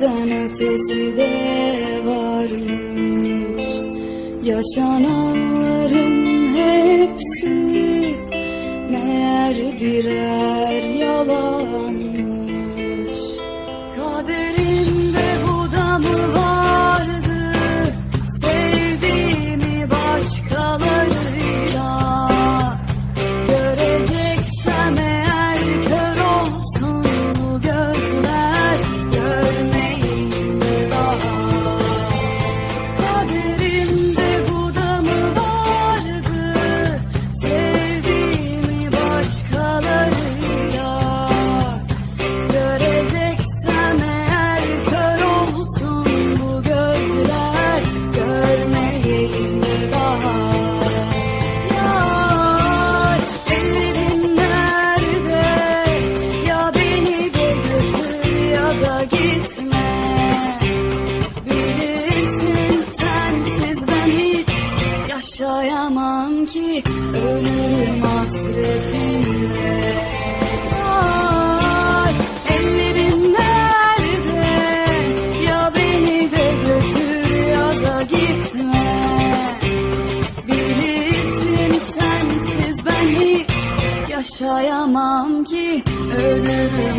bizden ötesi de varmış. Yaşananların hepsi meğer birer yaşayamam ki Ölürüm hasretinle ellerin nerede? Ya beni de götür ya da gitme. Bilirsin sensiz ben hiç yaşayamam ki Ölürüm